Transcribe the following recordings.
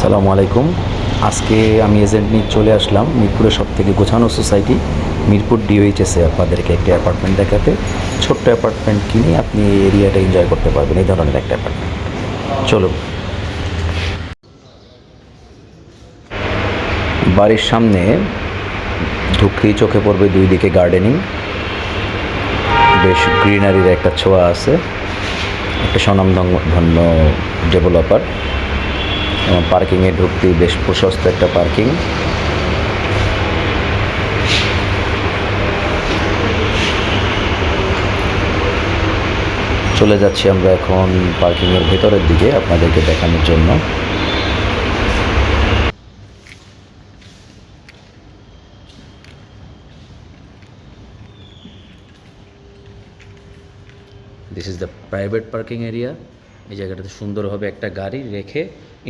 আসসালামু আলাইকুম। আজকে আমি এজেন্ট নিয়ে চলে আসলাম মিরপুরের সব থেকে গোছানো সোসাইটি, মিরপুর ডিওইচএসে আপনাদেরকে একটি অ্যাপার্টমেন্ট দেখাতে। ছোট্ট অ্যাপার্টমেন্ট কিনে আপনি এই এরিয়াটা এনজয় করতে পারবেন, এই ধরনের একটা অ্যাপার্টমেন্ট। চলুন। বাড়ির সামনে ঢুকতেই চোখে পড়বে দুই দিকে গার্ডেনিং। বেশ গ্রিনারির একটা ছোঁয়া আছে। একটা স্বনামধন্য ডেভেলপার। পার্কিংয়ে ঢুকতেই বেশ প্রশস্ত একটা পার্কিং চলে যাচ্ছি আমরা এখন পার্কিংয়ের ভেতরের দিকে আপনাদেরকে দেখানোর জন্য। This is the private parking area এই জায়গাটাতে সুন্দরভাবে একটা গাড়ি রেখে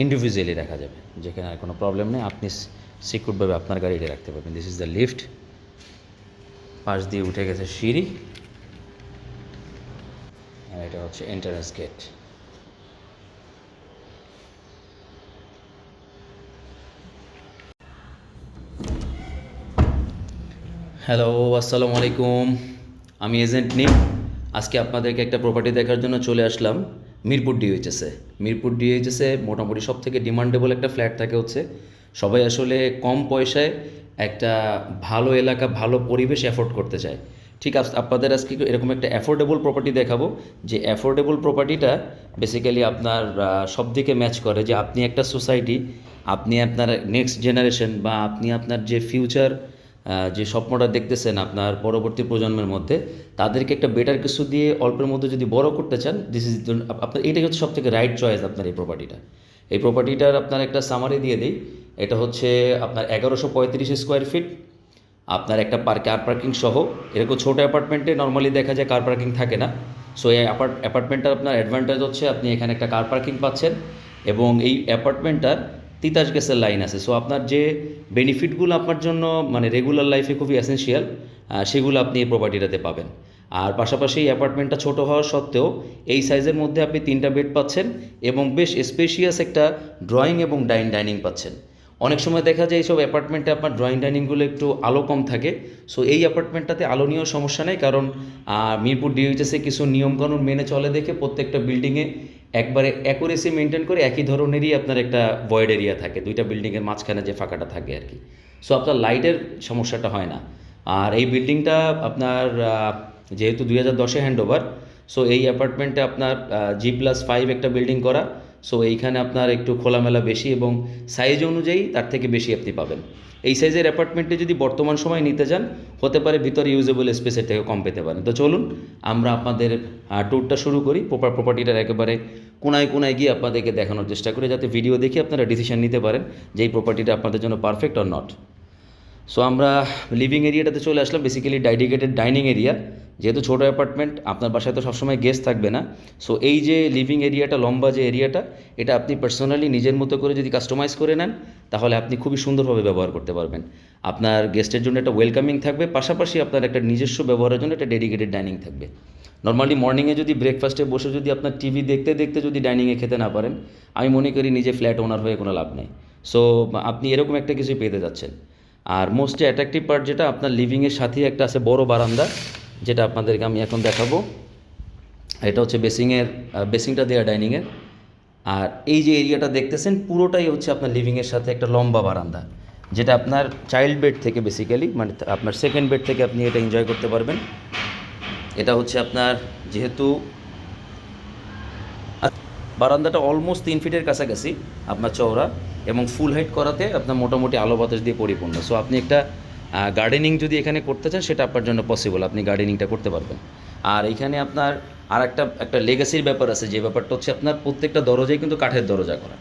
ইন্ডিভিজুয়ালি রাখা যাবে, যেখানে আর কোনো প্রবলেম নেই। আপনি সিকিউরভাবে আপনার গাড়িটা রাখতে পারবেন। দিস ইজ দ্য লিফট পাশ দিয়ে উঠে গেছে সিঁড়ি। আর এটা হচ্ছে এন্ট্রান্স গেট হ্যালো আসসালামু আলাইকুম। আমি এজেন্ট নিম আজকে আপনাদেরকে একটা প্রপার্টি দেখার জন্য চলে আসলাম। মিরপুর ডিএইচএসে মিরপুর ডিএইচএসে মোটামুটি সব থেকে ডিমান্ডেবল একটা ফ্ল্যাট থাকে হচ্ছে, সবাই আসলে কম পয়সায় একটা ভালো এলাকা, ভালো পরিবেশ অ্যাফোর্ড করতে চায়। ঠিক আছে আপনাদের আজকে এরকম একটা অ্যাফোর্ডেবল প্রপার্টি দেখাবো, যে অ্যাফোর্ডেবল প্রপার্টিটা বেসিক্যালি আপনার সব দিকে ম্যাচ করে যে আপনি একটা সোসাইটি আপনি আপনার নেক্সট জেনারেশন বা আপনি আপনার যে ফিউচার যে স্বপ্নটা দেখতেছেন আপনার পরবর্তী প্রজন্মের মধ্যে, তাদেরকে একটা বেটার কিছু দিয়ে অল্পের মধ্যে যদি বড় করতে চান দিস ইজ আপনার, এটাই হচ্ছে সব থেকে রাইট চয়েস আপনার এই প্রপার্টিটা এই প্রপার্টিটার আপনার একটা সামারি দিয়ে দিই। এটা হচ্ছে আপনার এগারোশো পঁয়ত্রিশ স্কোয়ার ফিট আপনার একটা পার কার পার্কিং সহ। এরকম ছোটো অ্যাপার্টমেন্টে নর্মালি দেখা যায় কার পার্কিং থাকে না। সো এই অ্যাপার্ট অ্যাপার্টমেন্টটার আপনার অ্যাডভান্টেজ হচ্ছে আপনি এখানে একটা কার পার্কিং পাচ্ছেন এবং এই অ্যাপার্টমেন্টটার তিতাস গ্যাসের লাইন আছে। সো আপনার যে বেনিফিটগুলো আপনার জন্য মানে রেগুলার লাইফে খুবই এসেন্সিয়াল সেগুলো আপনি এই প্রপার্টিটাতে পাবেন। আর পাশাপাশি এই অ্যাপার্টমেন্টটা ছোট হওয়া সত্ত্বেও এই সাইজের মধ্যে আপনি তিনটা বেড পাচ্ছেন এবং বেশ স্পেশিয়াস একটা ড্রয়িং এবং ডাইন ডাইনিং পাচ্ছেন। অনেক সময় দেখা যায় এইসব অ্যাপার্টমেন্টে আপনার ড্রয়িং ডাইনিংগুলো একটু আলো কম থাকে। সো এই অ্যাপার্টমেন্টটাতে আলো নিয়েও সমস্যা নেই কারণ মিরপুর ডিএইচএসে কিছু নিয়মকানুন মেনে চলে দেখে প্রত্যেকটা বিল্ডিংয়ে একবারে অ্যাকুরেসি মেনটেন করে একই ধরনেরই আপনার একটা ভয়েড এরিয়া থাকে। দুইটা বিল্ডিংয়ের মাঝখানে যে ফাঁকাটা থাকে আর কি। সো আপনার লাইটের সমস্যাটা হয় না। আর এই বিল্ডিংটা আপনার যেহেতু দুই হাজার দশে হ্যান্ড ওভার সো এই অ্যাপার্টমেন্টে আপনার জি প্লাস ফাইভ একটা বিল্ডিং করা। সো এইখানে আপনার একটু খোলামেলা বেশি এবং সাইজ অনুযায়ী তার থেকে বেশি আপনি পাবেন। এই সাইজের অ্যাপার্টমেন্টে যদি বর্তমান সময় নিতে যান হতে পারে ভিতরে ইউজেবল স্পেসের থেকে কম পেতে পারেন। তো চলুন, আমরা আপনাদের ট্যুরটা শুরু করি। প্রপার প্রপার্টিটার একেবারে কোনায় কোনায় গিয়ে আপনাদেরকে দেখানোর চেষ্টা করি, যাতে ভিডিও দেখে আপনারা ডিসিশন নিতে পারেন যে এই প্রপার্টিটা আপনাদের জন্য পারফেক্ট অর নট সো আমরা লিভিং এরিয়াটাতে চলে আসলাম বেসিক্যালি ডেডিকেটেড ডাইনিং এরিয়া যেহেতু ছোটো অ্যাপার্টমেন্ট আপনার বাসায় তো সবসময় গেস্ট থাকবে না। সো এই যে লিভিং এরিয়াটা লম্বা যে এরিয়াটা এটা আপনি পার্সোনালি নিজের মতো করে যদি কাস্টমাইজ করে নেন, তাহলে আপনি খুবই সুন্দরভাবে ব্যবহার করতে পারবেন। আপনার গেস্টের জন্য একটা ওয়েলকামিং থাকবে, পাশাপাশি আপনার একটা নিজস্ব ব্যবহারের জন্য একটা ডেডিকেটেড ডাইনিং থাকবে। নর্মালি মর্নিংয়ে যদি ব্রেকফাস্টে বসে যদি আপনার টিভি দেখতে দেখতে যদি ডাইনিংয়ে খেতে না পারেন, আমি মনে করি নিজে ফ্ল্যাট ওনার হয়ে কোনো লাভ নেই। সো আপনি এরকম একটা কিছু পেতে যাচ্ছেন। আর মোস্ট অ্যাট্রাকটিভ পার্ট যেটা আপনার লিভিংয়ের সাথেই একটা আছে বড় বারান্দা, যেটা আপনাদেরকে আমি এখন দেখাবো। এটা হচ্ছে বেসিংয়ের বেসিংটা দেওয়া ডাইনিংয়ের আর এই যে এরিয়াটা দেখতেছেন, পুরোটাই হচ্ছে আপনার লিভিংয়ের সাথে একটা লম্বা বারান্দা, যেটা আপনার চাইল্ড বেড থেকে বেসিক্যালি মানে আপনার সেকেন্ড বেড থেকে আপনি এটা এনজয় করতে পারবেন। এটা হচ্ছে আপনার যেহেতু, বারান্দাটা অলমোস্ট তিন ফিটের কাছাকাছি, আপনার চওড়া। এবং ফুল হাইট করাতে আপনার মোটামুটি আলো বাতাস দিয়ে পরিপূর্ণ। সো আপনি একটা গার্ডেনিং যদি এখানে করতে চান, সেটা আপনার জন্য পসিবল আপনি গার্ডেনিংটা করতে পারবেন। আর এখানে আপনার আর একটা একটা লেগাসির ব্যাপার আছে, যে ব্যাপারটা হচ্ছে আপনার প্রত্যেকটা দরজাই কিন্তু কাঠের দরজা করা।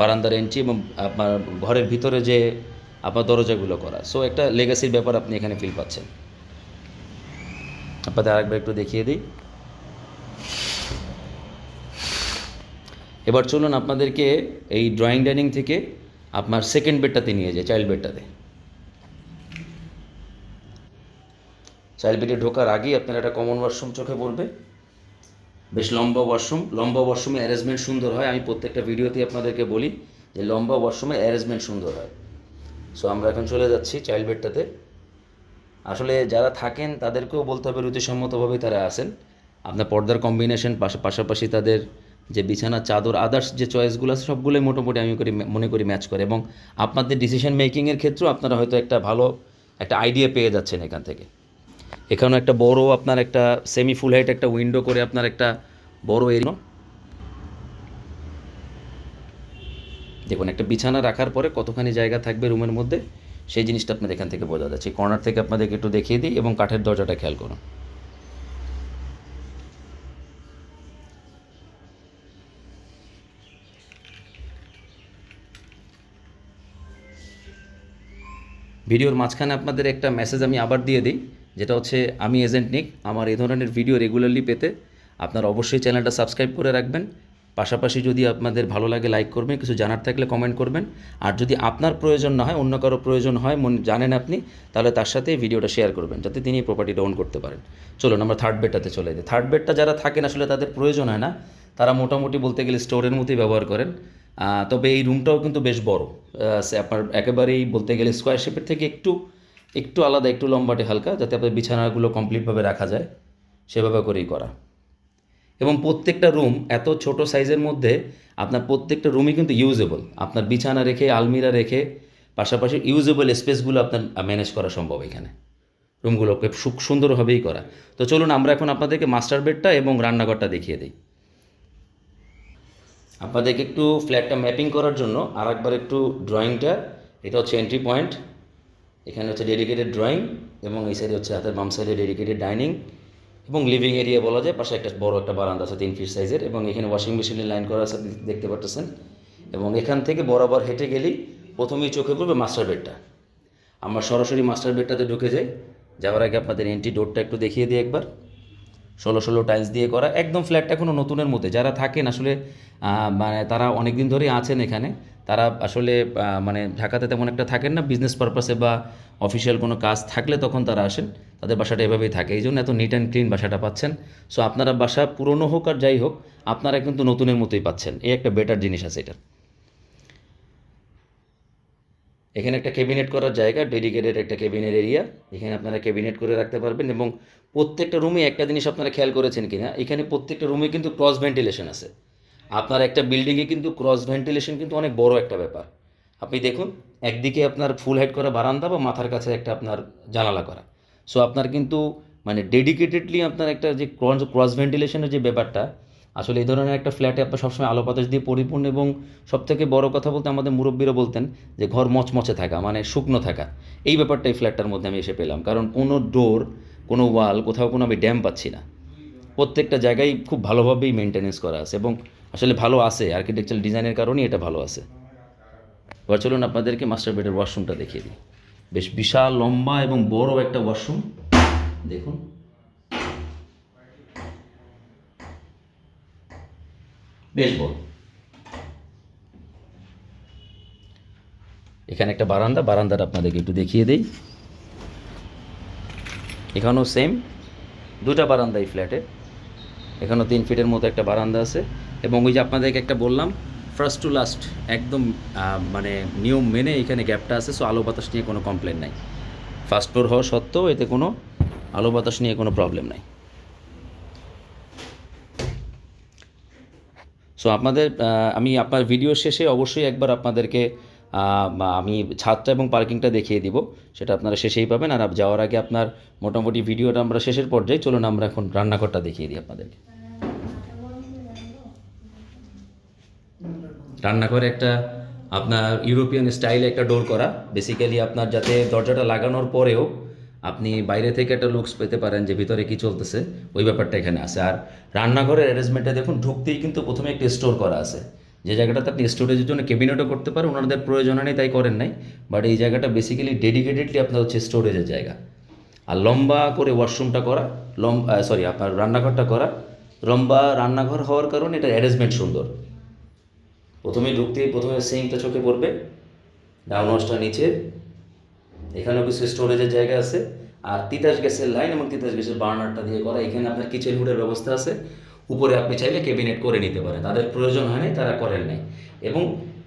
বারান্দার এন্ট্রি এবং আপনার ঘরের ভিতরে যে আপনার দরজাগুলো করা। সো একটা লেগাসির ব্যাপার আপনি এখানে ফিল পাচ্ছেন। আপনাদের আরেকবার একটু দেখিয়ে দিই। এবার চলুন আপনাদেরকে এই ড্রয়িং ডাইনিং থেকে আপনার সেকেন্ড বেডটাতে নিয়ে যায় চাইল্ড বেডটাতে চাইল্ড বেডে ঢোকার আগেই আপনার একটা কমন ওয়াশরুম চোখে পড়বে। বেশ লম্বা ওয়াশরুম লম্বা ওয়াশরুমে অ্যারেঞ্জমেন্ট সুন্দর হয়। আমি প্রত্যেকটা ভিডিওতেই আপনাদেরকে বলি যে লম্বা ওয়াশরুমের অ্যারেঞ্জমেন্ট সুন্দর হয়। সো আমরা এখন চলে যাচ্ছি চাইল্ড বেডটাতে আসলে যারা থাকেন, তাদেরকেও বলতে হবে রুচিসম্মতভাবেই তারা আসেন আপনার পর্দার কম্বিনেশন পাশাপাশি তাদের যে বিছানা, চাদর আদার্স যে চয়েসগুলো আছে, সবগুলোই মোটামুটি আমি করি, মনে করি ম্যাচ করে। এবং আপনাদের ডিসিশন মেকিংয়ের ক্ষেত্রেও আপনারা হয়তো একটা ভালো একটা আইডিয়া পেয়ে যাচ্ছেন এখান থেকে। এখানেও একটা বড় আপনার একটা সেমি ফুল হাইট একটা উইন্ডো করে আপনার একটা বড় এরিয়া দেখুন, একটা বিছানা রাখার পরে কতখানি জায়গা থাকবে রুমের মধ্যে, সেই জিনিসটা আপনাদের এখান থেকে বোঝা যাচ্ছে। কর্নার থেকে আপনাদেরকে একটু দেখিয়ে দিই এবং কাঠের দরজাটা খেয়াল করুন। ভিডিওর মাঝখানে আপনাদের একটা মেসেজ আমি আবার দিয়ে দিই, যেটা হচ্ছে, আমি এজেন্ট নিক আমার এই ধরনের ভিডিও রেগুলারলি পেতে আপনারা অবশ্যই চ্যানেলটা সাবস্ক্রাইব করে রাখবেন। পাশাপাশি যদি আপনাদের ভালো লাগে লাইক করবেন, কিছু জানার থাকলে কমেন্ট করবেন। আর যদি আপনার প্রয়োজন না হয়, অন্য কারও প্রয়োজন হয়, মন, জানেন আপনি, তাহলে তার সাথে ভিডিওটা শেয়ার করবেন, যাতে তিনি প্রপার্টিটা ওন করতে পারেন। চলুন, আমরা থার্ড বেডটাতে চলে যাই। থার্ড বেডটা যারা থাকেন, আসলে তাদের প্রয়োজন হয় না। তারা মোটামুটি বলতে গেলে স্টোরের মতোই ব্যবহার করেন। তবে এই রুমটাও কিন্তু বেশ বড়। আপনার একেবারেই বলতে গেলে স্কোয়ার শেপের থেকে একটু একটু আলাদা, একটু লম্বাটে হালকা, যাতে আপনার বিছানাগুলো কমপ্লিটভাবে রাখা যায়। সেভাবে করেই করা। এবং প্রত্যেকটা রুম এত ছোট সাইজের মধ্যে আপনার প্রত্যেকটা রুমই কিন্তু ইউজেবল আপনার বিছানা রেখে, আলমিরা রেখে, পাশাপাশি ইউজেবল স্পেসগুলো আপনার ম্যানেজ করা সম্ভব এখানে। রুমগুলোকে সুন্দরভাবেই করা। তো চলুন আমরা এখন আপনাদেরকে মাস্টার বেডটা এবং রান্নাঘরটা দেখিয়ে দিই। আপনাদেরকে একটু ফ্ল্যাটটা ম্যাপিং করার জন্য আর একবার একটু ড্রয়িংটা এটা হচ্ছে এন্ট্রি পয়েন্ট এখানে হচ্ছে ডেডিকেটেড ড্রয়িং এবং এই সাইডে হচ্ছে হাতের বাম সাইডে ডেডিকেটেড ডাইনিং এবং লিভিং এরিয়া বলা যায়। পাশে একটা বড় একটা বারান্দা আছে তিন ফিট সাইজের এবং এখানে ওয়াশিং মেশিনের লাইন করা আছে দেখতে পাচ্ছেন এবং এখান থেকে বরাবর হেঁটে গেলেই প্রথমেই চোখে পড়বে মাস্টার বেডটা আমরা সরাসরি মাস্টার বেডটাতে ঢুকে যাই। যাওয়ার আগে আপনাদের এন্ট্রি ডোরটা একটু দেখিয়ে দিই একবার। ষোলো ষোলো টাইলস দিয়ে করা। একদম ফ্ল্যাটটা এখনও নতুনের মধ্যে। যারা থাকেন আসলে মানে তারা অনেক দিন ধরেই আছেন এখানে। তারা আসলে মানে ঢাকাতে তেমন একটা থাকেন না। বিজনেস পারপাসে বা অফিসিয়াল কোনো কাজ থাকলে তখন তারা আসেন। তাদের বাসাটা এভাবেই থাকে। এই জন্য এত নিট অ্যান্ড ক্লিন বাসাটা পাচ্ছেন। সো আপনারা বাসা পুরনো হোক আর যাই হোক, আপনারা কিন্তু নতুনের মতোই পাচ্ছেন। এই একটা বেটার জিনিস আছে এটা এখানে একটা ক্যাবিনেট করার জায়গা ডেডিকেটেড একটা ক্যাবিনেট এরিয়া এখানে আপনারা ক্যাবিনেট করে রাখতে পারবেন এবং প্রত্যেকটা রুমে একটা জিনিস আপনারা খেয়াল করেছেন কিনা? এখানে প্রত্যেকটা রুমে কিন্তু ক্রস ভেন্টিলেশন আছে। আপনার একটা বিল্ডিংয়ে কিন্তু ক্রস ভেন্টিলেশন কিন্তু অনেক বড় একটা ব্যাপার। আপনি দেখুন, একদিকে আপনার ফুল হাইট করা বারান্দা বা মাথার কাছে একটা আপনার জানালা করা। সো আপনার কিন্তু মানে ডেডিকেটেডলি আপনার একটা যে ক্রস ক্রস ভেন্টিলেশনের যে ব্যাপারটা আসলে এই ধরনের একটা ফ্ল্যাটে আপনার সবসময় আলো বাতাস দিয়ে পরিপূর্ণ এবং সবথেকে বড় কথা বলতে আমাদের মুরব্বীরা বলতেন যে ঘর মচমচে থাকা মানে শুকনো থাকা। এই ব্যাপারটা এই ফ্ল্যাটটার মধ্যে আমি এসে পেলাম। কারণ কোনো ডোর কোনো ওয়াল কোথাও কোনো আমি ড্যাম পাচ্ছি না। প্রত্যেকটা জায়গায় খুব ভালোভাবেই মেনটেনেন্স করা আছে এবং আসলে ভালো আছে। আর্কিটেকচারাল ডিজাইনের কারণেই এটা ভালো আছে। এবার চলুন আপনাদেরকে মাস্টার বেডের ওয়াশরুমটা দেখিয়ে দিই। বেশ বিশাল, লম্বা এবং বড় একটা ওয়াশরুম দেখুন। বেশ বড় এখানে একটা বারান্দা, বারান্দাটা আপনাদেরকে একটু দেখিয়ে দেই। এখানেও সেম দুটা বারান্দা এই ফ্ল্যাটে এখানেও তিন ফিটের মতো একটা বারান্দা আছে। এবং ওই যে আপনাদেরকে একটা বললাম ফার্স্ট টু লাস্ট একদম মানে নিয়ম মেনে এখানে গ্যাপটা আছে সো আলো বাতাস নিয়ে কোনো কমপ্লেন নাই। ফার্স্ট ফ্লোর হওয়া সত্ত্বেও এতে কোনো আলো বাতাস নিয়ে কোনো প্রবলেম নাই। সো আপনাদের আমি আপনার ভিডিও শেষে অবশ্যই একবার আপনাদেরকে আমি ছাদটা এবং পার্কিংটা দেখিয়ে দিব। সেটা আপনারা শেষেই পাবেন। আর যাওয়ার আগে আপনার মোটামুটি ভিডিওটা আমরা শেষের পর্যায়ে চলুন, আমরা এখন রান্নাঘরটা দেখিয়ে দিই আপনাদেরকে। রান্নাঘরে একটা আপনার ইউরোপিয়ান স্টাইলে একটা ডোর করা। বেসিক্যালি আপনার যাতে দরজাটা লাগানোর পরেও আপনি বাইরে থেকে একটা লুকস পেতে পারেন যে ভিতরে কি চলতেছে, ওই ব্যাপারটা এখানে আছে। আর রান্নাঘরের অ্যারেঞ্জমেন্টটা দেখুন, ঢুকতেই কিন্তু প্রথমে একটা স্টোর করা আছে। যে জায়গাটাতে আপনি স্টোরেজের জন্য ক্যাবিনেটও করতে পারেন, ওনাদের প্রয়োজন নেই, তাই করেন নাই। বাট এই জায়গাটা বেসিক্যালি ডেডিকেটেডলি আপনার হচ্ছে স্টোরেজের জায়গা। আর লম্বা করে ওয়াশরুমটা করা, লম্বা সরি আপনার রান্নাঘরটা করা, লম্বা রান্নাঘর হওয়ার কারণে এটা অ্যারেঞ্জমেন্ট সুন্দর। প্রথমে ঢুকতেই প্রথমে সিঙ্কটা চোখে পড়বে ডাউন নিচে এখানেও কিছু স্টোরেজের জায়গা আছে। আর তিতাস গ্যাসের লাইন এবং তিতাস গ্যাসের বার্নারটা দিয়ে করা, এখানে আপনার কিচেন হুডের ব্যবস্থা আছে। উপরে আপনি চাইলে ক্যাবিনেট করে নিতে পারেন, তাদের প্রয়োজন হয় নাই তারা করেন নাই। এবং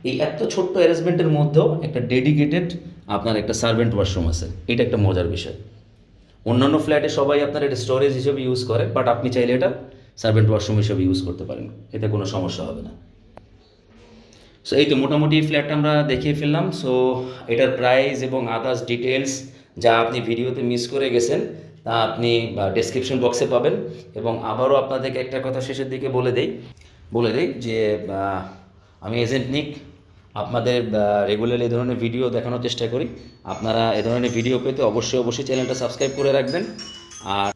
এই এত ছোট্ট অ্যারেঞ্জমেন্টের মধ্যেও একটা ডেডিকেটেড আপনার একটা সার্ভেন্ট ওয়াশরুম আছে। এটা একটা মজার বিষয়। অন্যান্য ফ্ল্যাটে সবাই আপনার এটা স্টোরেজ হিসেবে ইউজ করে বাট আপনি চাইলে এটা সার্ভেন্ট ওয়াশরুম হিসেবে ইউজ করতে পারেন। এতে কোনো সমস্যা হবে না। সো এই তো মোটামুটি ফ্ল্যাটটা আমরা দেখিয়ে ফেললাম। সো এটার প্রাইস এবং আদার্স ডিটেলস যা আপনি ভিডিওতে মিস করে গেছেন, তা আপনি ডেসক্রিপশন বক্সে পাবেন। এবং আবারও আপনাদেরকে একটা কথা শেষের দিকে বলে দেই। বলে দেই যে আমি এজেন্ট নিক আপনাদের রেগুলার এই ধরনের ভিডিও দেখানোর চেষ্টা করি। আপনারা এ ধরনের ভিডিও পেতে অবশ্যই অবশ্যই চ্যানেলটা সাবস্ক্রাইব করে রাখবেন। আর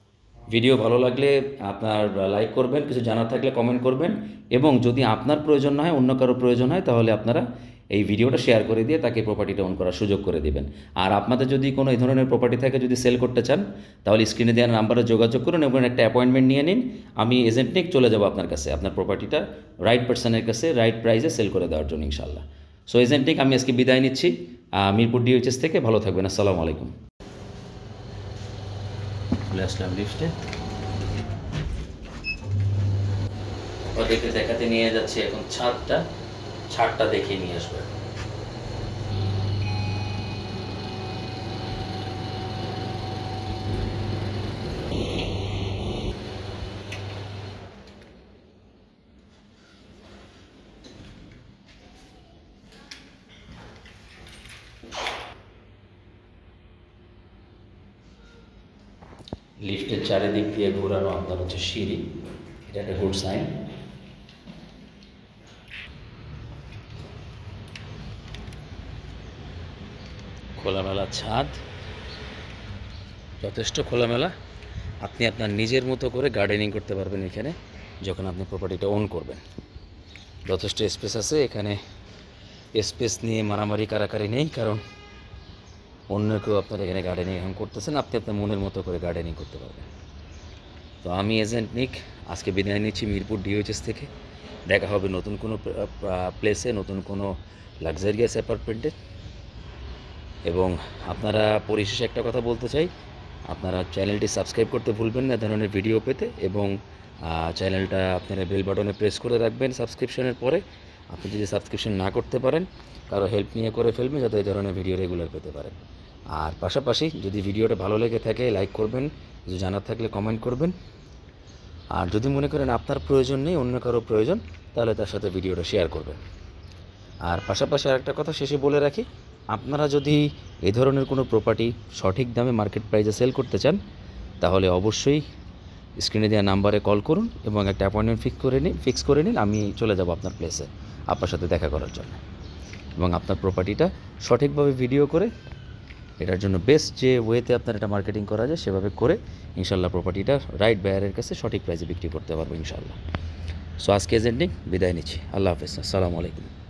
ভিডিও ভালো লাগলে আপনার লাইক করবেন, কিছু জানার থাকলে কমেন্ট করবেন এবং যদি আপনার প্রয়োজন না হয়, অন্য কারও প্রয়োজন হয়, তাহলে আপনারা এই ভিডিওটা শেয়ার করে দিয়ে তাকে প্রপার্টিটা অন করার সুযোগ করে দিবেন। আর আপনাদের যদি কোনো এই ধরনের প্রপার্টি থাকে, যদি সেল করতে চান, তাহলে স্ক্রিনে দেওয়ার নাম্বারে যোগাযোগ করুন এবং একটা অ্যাপয়েন্টমেন্ট নিয়ে নিন। আমি এজেন্ট নিয়ে চলে যাব আপনার কাছে। আপনার প্রপার্টিটা রাইট পার্সনের কাছে রাইট প্রাইসে সেল করে দেওয়ার জন্য ইনশাল্লাহ সো এজেন্ট নিক, আমি আজকে বিদায় নিচ্ছি মিরপুর ডিওএইচএস থেকে। ভালো থাকবেন, আসসালামু আলাইকুম। চলে আসলাম লিফটে ওদেরকে দেখাতে নিয়ে যাচ্ছি এখন ছাদটা। ছাদটা দেখিয়ে নিয়ে আসবে। লিফটের চারিদিক দিয়ে ঘোরানো আপনার হচ্ছে সিঁড়ি। এটা একটা গুড সাইন খোলামেলা ছাদ। যথেষ্ট খোলামেলা। আপনি আপনার নিজের মতো করে গার্ডেনিং করতে পারবেন এখানে, যখন আপনি প্রপার্টিটা ওন করবেন। যথেষ্ট স্পেস আছে, এখানে স্পেস নিয়ে মারামারি কারাকারি নেই, কারণ অন্য কেউ আপনার এখানে গার্ডেনিং এখন করতেছেন, আপনি আপনার মনের মতো করে গার্ডেনিং করতে পারবেন। তো আমি এজেন্ট নিক, আজকে বিদায় নিচ্ছি মিরপুর ডিওএইচএস থেকে। দেখা হবে নতুন কোনো প্লেসে নতুন কোনো লাক্সারিয়াস অ্যাপার্টমেন্টে এবং আপনারা পরিশেষে একটা কথা বলতে চাই, আপনারা চ্যানেলটি সাবস্ক্রাইব করতে ভুলবেন না ধরনের ভিডিও পেতে। এবং চ্যানেলটা আপনারা বেল বাটনে প্রেস করে রাখবেন সাবস্ক্রিপশনের পরে। আপনি যদি সাবস্ক্রিপশন না করতে পারেন, কারও হেল্প নিয়ে করে ফেলবেন, যাতে এই ধরনের ভিডিও রেগুলার পেতে পারেন। আর পাশাপাশি যদি ভিডিওটা ভালো লেগে থাকে লাইক করবেন কিছু জানার থাকলে কমেন্ট করবেন। আর যদি মনে করেন আপনার প্রয়োজন নেই, অন্য কারও প্রয়োজন, তাহলে তার সাথে ভিডিওটা শেয়ার করবেন। আর পাশাপাশি আরেকটা কথা শেষে বলে রাখি, আপনারা যদি এ ধরনের কোনো প্রপার্টি সঠিক দামে মার্কেট প্রাইসে সেল করতে চান, তাহলে অবশ্যই স্ক্রিনে দেওয়া নাম্বারে কল করুন এবং একটা অ্যাপয়েন্টমেন্ট ফিক্স করে নিন ফিক্স করে নিন, আমি চলে যাব আপনার প্লেসে আপনার সাথে দেখা করার জন্য। এবং আপনার প্রপার্টিটা সঠিকভাবে ভিডিও করে এটার জন্য বেস্ট যে ওয়েতে আপনার এটা মার্কেটিং করা যায়, সেভাবে করে ইনশাল্লাহ প্রপার্টিটা রাইট বায়ারের কাছে সঠিক প্রাইসে বিক্রি করতে পারব ইনশাল্লাহ। সো আজকে এজেন্টিং বিদায় নিচ্ছি। আল্লাহ হাফিজ। আসসালামু আলাইকুম।